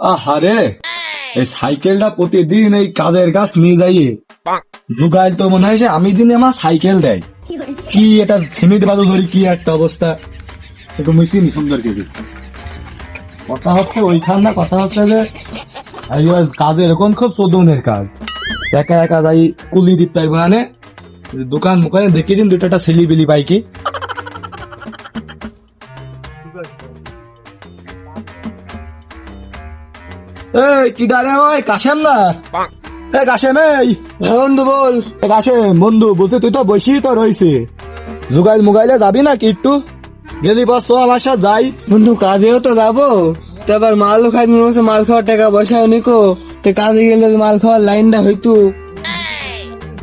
আহারে, এই সাইকেলটা প্রতিদিন এই কাজের কাজ নিয়ে যাইয়ে জুগাইল তো মনে হয় আমি দিনে আমার সাইকেল দেয় কি এটা সিমেন্ট বাদু ধরি, কি একটা অবস্থা। একটু মিশিনি সুন্দর করে কথা হচ্ছে ওইখান না, কথা হচ্ছে যে কাজের এখন খুব চোদনের কাজ। একা একা যাই, কুলি দিতে পারব না দোকান মুখানে দেখিয়ে দিন, দুটো একটা ছেলি বিলি বাইকি এই কি ডালে ওই কাশেম না? এ কাশেম এই। বন্ধু বল। এ কাশেম বন্ধু বলছে তুই তো বসি তো রয়েছে। জুগাইল মুগাইলে যাবি না কি একটু? গেলি বস তো আমার সাথে যাই। বন্ধু কাজেও তো যাব। তো আবার মালও খাই মনে হচ্ছে মাল খাওয়ার টাকা পয়সাও নিকো তো কাজে গেলে মাল খাওয়ার লাইনটা হইতো।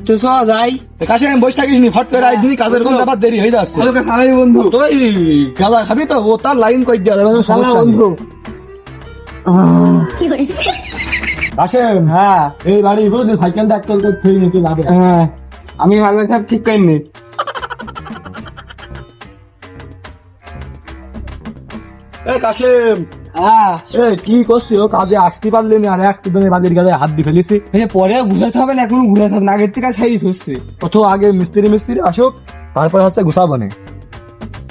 তো চ যাই। এ কাশেম বসে থাকিস নি ফট করে আইদিনি কাজের কোন ব্যাপার দেরি হয়ে যাচ্ছে। খালাই বন্ধু। তুই গালা খাবি তো ও তার লাইন কই দিয়া সমস্যা বন্ধু। কাশেম হ্যাঁ এই বাড়ি বুঝলি একটু থুই নাকি যাবে। হ্যাঁ আমি হালকা সব ঠিক করিনি এ কাশেম হ্যাঁ। এ কি করছি ও কাজে? আসতে পারলি না আর একটু দিনের বাড়ির কাজে হাত দিয়ে ফেলিছি। এই পরে ঘুষাতে হবে না এখন হবে না আগের থেকে ছাই হচ্ছে। কত আগে মিস্ত্রি মিস্ত্রি আসুক তারপরে হচ্ছে গুছাবো না।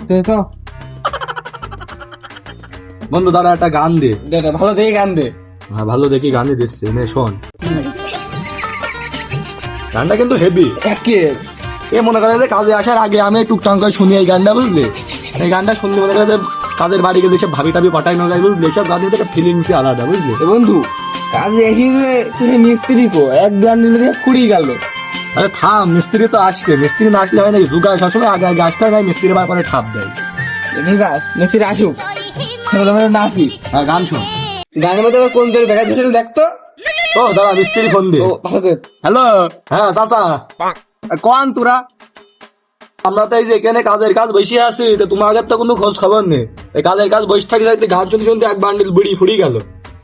তো তো। বন্ধু দাদা একটা গান দে। দে দে, ভালো দেখে গান দে। হ্যাঁ ভালো দেখি গানই দিচ্ছে নে শোন। গানটা কিন্তু হেভি একে এ মনে করে যে কাজে আসার আগে আমি টুকটাং করে শুনি এই গানটা বুঝলি? এই গানটা শুনলে মনে করে যে কাজের বাড়ি গেলে সব ভাবি টাবি পাঠানো যায় বুঝলি? সব গানের একটা ফিলিংসই আলাদা বুঝলি? এ বন্ধু কাজে এসে যে তুই মিস্ত্রি কো এক গান নিলে কুড়ি গেল। আরে থাম মিস্ত্রি তো আসবে। মিস্ত্রি না আসলে হয় নাকি? জুগায় সবসময় আগে আগে আসতে হয় মিস্ত্রি বার করে ঠাপ দেয়। মিস্ত্রি আসুক। ছেলে মেয়ে নাচি হ্যাঁ গান শোন। গানের মধ্যে আবার কোন তোর বেড়া দিয়েছিল দেখতো? ও দাদা মিস্ত্রি ফোন দে। ও ভালো করে। হ্যালো? হ্যাঁ চাচা। কোন তোরা? আমরা তো এই যে এখানে কাজের কাজ বসে আছি তো তোমাদের তো কোনো খোঁজ খবর নেই। এই কাজের কাজ বসে থাকি থাকতে গান শুনতে শুনতে এক বান্ডিল বুড়ি ফুড়ি গেল।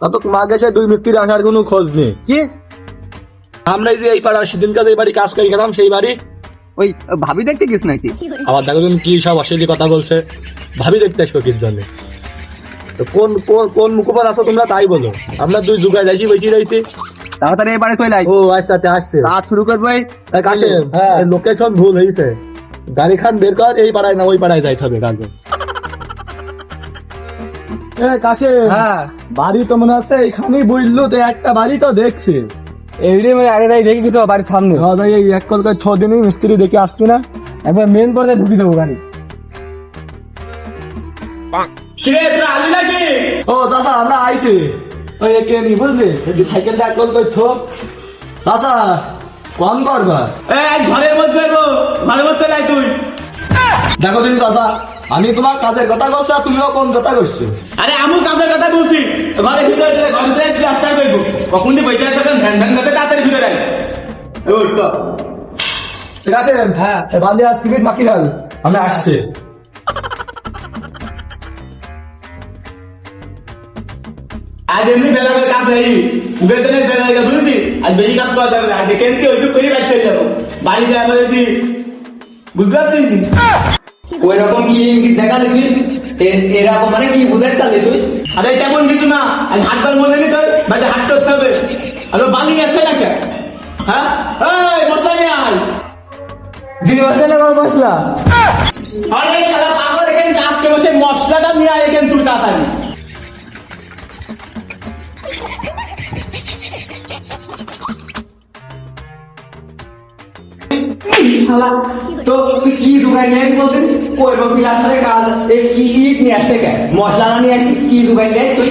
তা তো তোমার কাছে দুই মিস্ত্রি আসার কোনো খোঁজ নেই। কি? আমরা এই যে এই পাড়া সেদিন কাজ এই বাড়ি কাজ করে গেলাম সেই বাড়ি। ওই ভাবি দেখতে গেছ নাকি? আবার দেখো কি সব অশ্লীল কথা বলছে। ভাবি দেখতে আসব কির জন্য? তো কোন কোন কোন মুখপার আছো তোমরা তাই বলো। আমরা দুই যুগায় যাইছি বেশি রয়েছি তাড়াতাড়ি এবারে চলে আই ও আচ্ছা আচ্ছা আসছে। কাজ শুরু করব কাছে হ্যাঁ। লোকেশন ভুল হয়েছে গাড়ি খান বের কর এই পাড়ায় না ওই পাড়ায় যাইতে হবে কাজে এ কাছে। হ্যাঁ। বাড়ি তো মনে হচ্ছে এখানেই বুঝলো তো একটা বাড়ি তো দেখছি। এইটাই মানে আগে তাই দেখে কিছু বাড়ির সামনে। দাদা এই এক কলকায় ছ দিনই মিস্ত্রি দেখে আসছি না। একবার মেন পর্দায় ঢুকি দেবো গাড়ি। ও দাদা আমরা আইছি। ওই একে নি বুঝলি? একটু সাইকেলটা এক কলকায় ছ চাচা কম করবা এই ঘরের মধ্যে গো ঘরের মধ্যে আয় তুই। দেখো তুমি চাচা আমি তোমার কাজের কথা করছি আর তুমিও কোন কথা করছ আরে আমি কাজের কথা বলছি। ঘরে ভিতরে ভিতরে একটু রাস্তায় করব কখন দিয়ে পয়সা থাকবেন ধ্যান ধ্যান করতে তাড়াতাড়ি ভিতরে আয়। এই তো। ঠিক আছে? হ্যাঁ। বালি আর সিমেন্ট মাখি ডাল আমরা আসছি। আজ এমনি বেলা করে কাজ হই উগের দিনে বেলা গেল বুঝলি আজ বেশি কাজ করা যাবে না। আজ কেন কি ওইটুকু করে বাড়ি চলে যাব। বাড়ি যাব যদি বুঝতে পারছিস কি? ওই রকম কি ইঙ্গিত তুই এরকম মানে কি বুঝাই তালি তুই? আরে তেমন কিছু না। আজ হাটবার মনে নেই তোর বাড়িতে হাট করতে হবে। আর বালি যাচ্ছে না কে হ্যাঁ? এই মশলা নিয়ে আয়। দিদি মশলা না গরম মশলা? আরে সারা পাগল এখানে আজকে বসে মশলাটা নিয়ে আয় এখানে তুই তাড়াতাড়ি। শালা, তো তুই কি দোকান নিয়ে বলতে? কই বা পিলার সাথে কাজ এই কি ইট নিয়ে আসতে কে? মশলা না নিয়ে আসি কি দোকান নিয়ে তুই?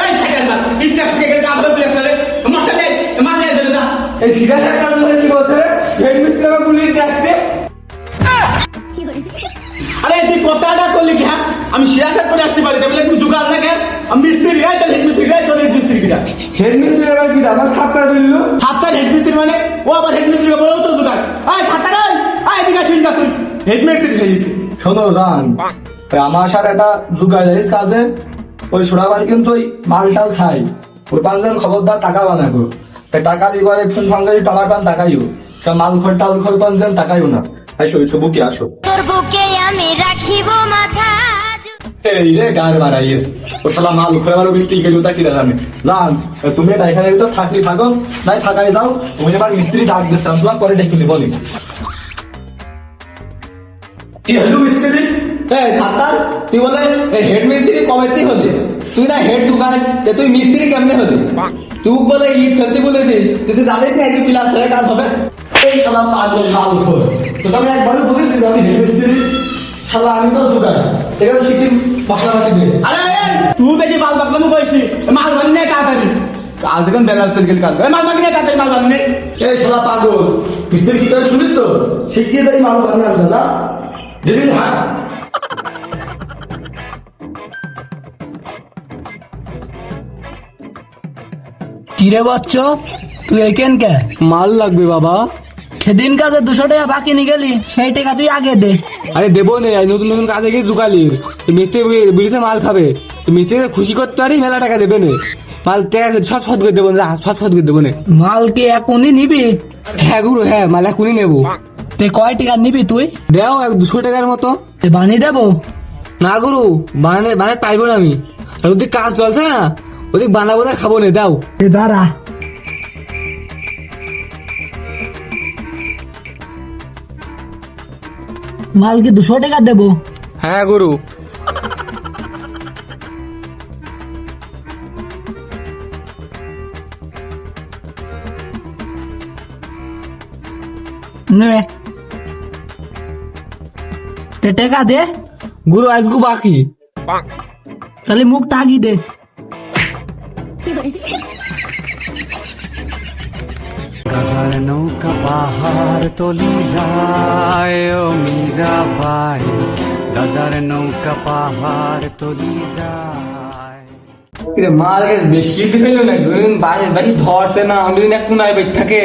এই সেকেন্ড বার ইতিহাস থেকে কাজ করতে আসলে? মশলা দে দে না এই সিগারেট কাজ করেছি বছরে এই মিস্ত্রি আমার পুলিশ আসছে। আরে তুই কথাটা করলি কি হ্যাঁ? আমি সিরাসাত করে আসতে পারি তাহলে তুমি জোগাড় না কেন আমি মিস্ত্রি রাই তাহলে মিস্ত্রি রাই তোর মিস্ত্রি কিনা হেড মিস্ত্রি এবার কি আমার খাপ্পা দিল? ছাত্র হেড মিস্ত্রি মানে? ও আবার হেড মিস্ত্রি বলেও তো জোগাড় আয় ছাত্র তুই। হেড শোনো ওই আমার সাথে একটা জুগাই যাইস কাজে। ওই ছোড়াবার কিন্তু ওই মাল টাল খাই ওই পাঁচজন খবরদার টাকা বানাবো টাকা দিবারে ফোন টমার পান টাকাইও তা মাল খর টাল খর পাঁচজন টাকাইও না। তাই সই বুকে আসো। তোর বুকে আমি রাখিব মাথা এই রে গার ও শালা মাল বিক্রি গেল তা কি জানি জান তুমি এটা এখানে তো থাকলি থাকো। নাই থাকাই যাও। তুমি আমার মিস্ত্রি ডাক দিচ্ছিলাম তোমার পরে ডেকে বলি কি হলো মিস্ত্রি? ডাক্তার তুই বলে হেড মিস্ত্রি কবে হলি? তুই না হেড দোকান তুই মিস্ত্রি কেমনে হলি? তুই বলে ইট ফেলতে বলে দিস তুই জানিস না এই পিলার ধরে কাজ হবে? এই শালা পাগল মাল উখর তো আমি একবারও বুঝেছি আমি হেড মিস্ত্রি শালা আমি তো জোগাড় এখানে শিখি মশলা দিয়ে? আরে তুই বেশি মাল বাকলামু কইছিস মাল বানি নে তাড়াতাড়ি। আজ এখন বেলা সাইকেল কাজ। করে মাল বানি নে তাড়াতাড়ি মাল বানি এই শালা পাগল। মিস্ত্রি কি করে শুনিস তো? শিখিয়ে দেয় মাল আনবে যা দিবি হাট কিরে বচ্চ তুই এখান কে? মাল লাগবে বাবা। সেদিন কাজে দুশো টাকা বাকি নিয়ে গেলি সেই টাকা তুই আগে দে। আরে দেবো নে নতুন নতুন কাজে গিয়ে দোকালি মিস্ত্রি বিড়িতে মাল খাবে। মিস্ত্রিকে খুশি করতে পারি মেলা টাকা দেবে নে। মাল টাকা সব সদ করে দেবো না সব সদ করে দেবো নে। মাল কি এখনই নিবি? হ্যাঁ গুরু হ্যাঁ মাল এখনই নেব। তে কয় টাকা নিবি তুই? দেও এক দুশো টাকার মতো। তে বানিয়ে দেবো? না গুরু বানানে বানাতে পারব না আমি। আর ওদিক কাজ চলছে না ওদিক বানাবো না খাব না দাও। এ দাঁড়া। মাল কি দুশো টাকা দেবো। হ্যাঁ গুরু। নে। তে টাকা দে। গুরু আজকু বাকি। তাহলে মুখ টাগি দে। গাজার নৌকা পাহাড় তলি যায় ও মীরা বাই গাজার নৌকা পাহাড় তলি যায় কিরে মাল এর বেশি দিল না দুদিন বাইরে বেশি ধরছে না আমি বেট থাকে।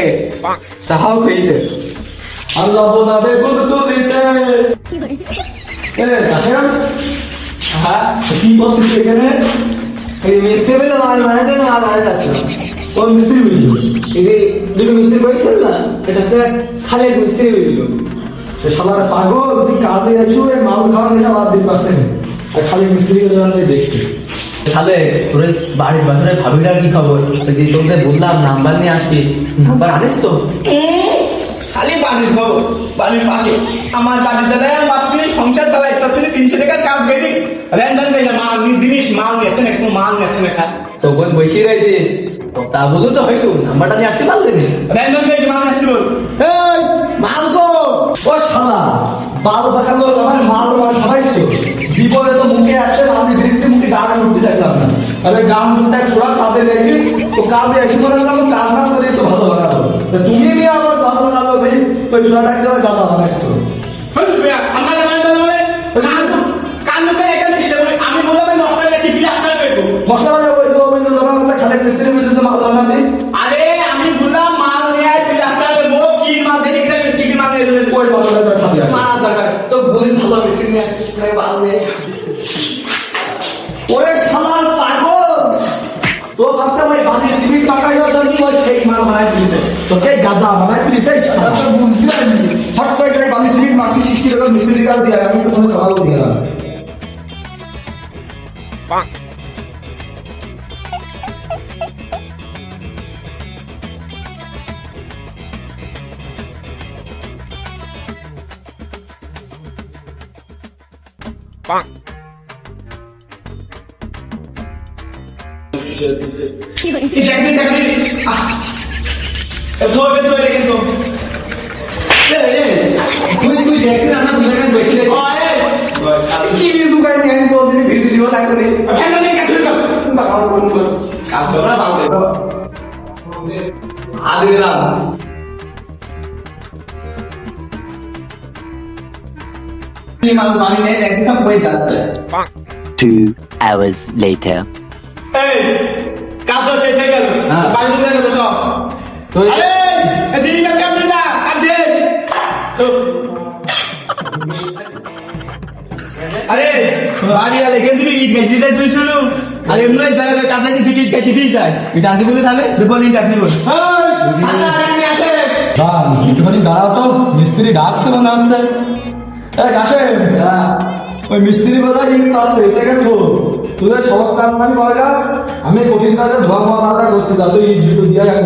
চাহাও খেয়েছে। আল্লাহ বোনাবে গুরু তুলিতে এ কাশেম হ্যাঁ? কি করছিস এখানে? এই মিস্ত্রি পেলে মাল বানাতে না মাল বানাতে ও মিস্ত্রি বুঝলি এই যে দুটো মিস্ত্রি বসেছিল না এটা হচ্ছে খালি মিস্ত্রি বুঝলো সে শালার পাগল তুই কাজে আছো মাল খাওয়া এটা বাদ দিতে পারছে না আর খালি মিস্ত্রি জন্য দেখছি তাহলে তোর বাড়ির বাজারে ভাবিটার কি খবর? যে তোকে বললাম নাম্বার নিয়ে আসবি। নাম্বার আনিস তো। খালি বাড়ির খবর বাড়ির পাশে। আমার জ্বালায় আমি পাচ্ছি সংসার চালাই পাচ্ছি তিনশো টাকার কাজ বেরি। র্যান্ডম জায়গা মাল জিনিস মাল নিচ্ছে না একটু মাল নিচ্ছে না খা। তো বোন বসে রয়েছিস তা বলতো তো হয়তো নাম্বারটা নিয়ে আসতে পারলে না? র্যান্ডম জায়গা মাল আসতে বল। এই মালকো ও শালা বাল বাঁকালো আমার মাল মাল বিপদে তো মুখে আসছে আমি বৃত্তি মুখে গান উঠতে না। আরে গান উঠতে পুরা কাজে দেখি তো কাজে এসে করে গেলাম কাজ না করে তো ভালো তা তুমি নিয়ে আমার ভালো বানালো ভাই ওই দেওয়া গাদা বানাইছো। মশলা রেখে বিলাস করে দেখব মশলা বাজা ওই তো ওই জমা করলে খালি মিস্ত্রি মিস্ত্রি মাল বানাতে আরে আমি বললাম মাল নিয়ে আয় বিলাস করে দেবো কি মাল দেখে গেছে চিকেন মাল নিয়ে দেবে ওই মশলাটা খাবি আর। দরকার তো বলিস ভালো মিস্ত্রি নিয়ে আসছিস না ভালো ওরে শালার পাগল! তো ভাবতে ভাই বাদি সিমেন্ট পাকাই হতো সেই মাল বানাই দিতে তো কে গাদা বানাই বুঝতে হট করে যাই বাদি সিমেন্ট মাটি সৃষ্টি করে মিস্ত্রি কাজ দিয়ে আমি তো তোমাকে ভালো দিয়ে করো কাজ ভালো দিলাম। বই যাচ্ছে Two hours later. এই কাজ তো শেষ হয়ে গেল। হ্যাঁ। বাড়ি থেকে গেল সব। তো আরে এদিকে কাজ না কাজ শেষ। আরে বাড়ি আলে কেন ইট গেছি তাই তুই শুনু? আরে এমনি জায়গা কাজ আছে ইট গেছি দিয়ে যায়। এটা আনতে বলে তাহলে? বল আপনি বল। একটুখানি দাঁড়াও তো মিস্ত্রি ডাকছে মনে হচ্ছে। এই ওই মিস্ত্রি বলা ইট আছে এটাকে তো তোদের সব কাজ মানে করা আমি কঠিন কাজে ধোয়া মোয়া মাথা বসতে যা তুই ইট দিয়ে আমি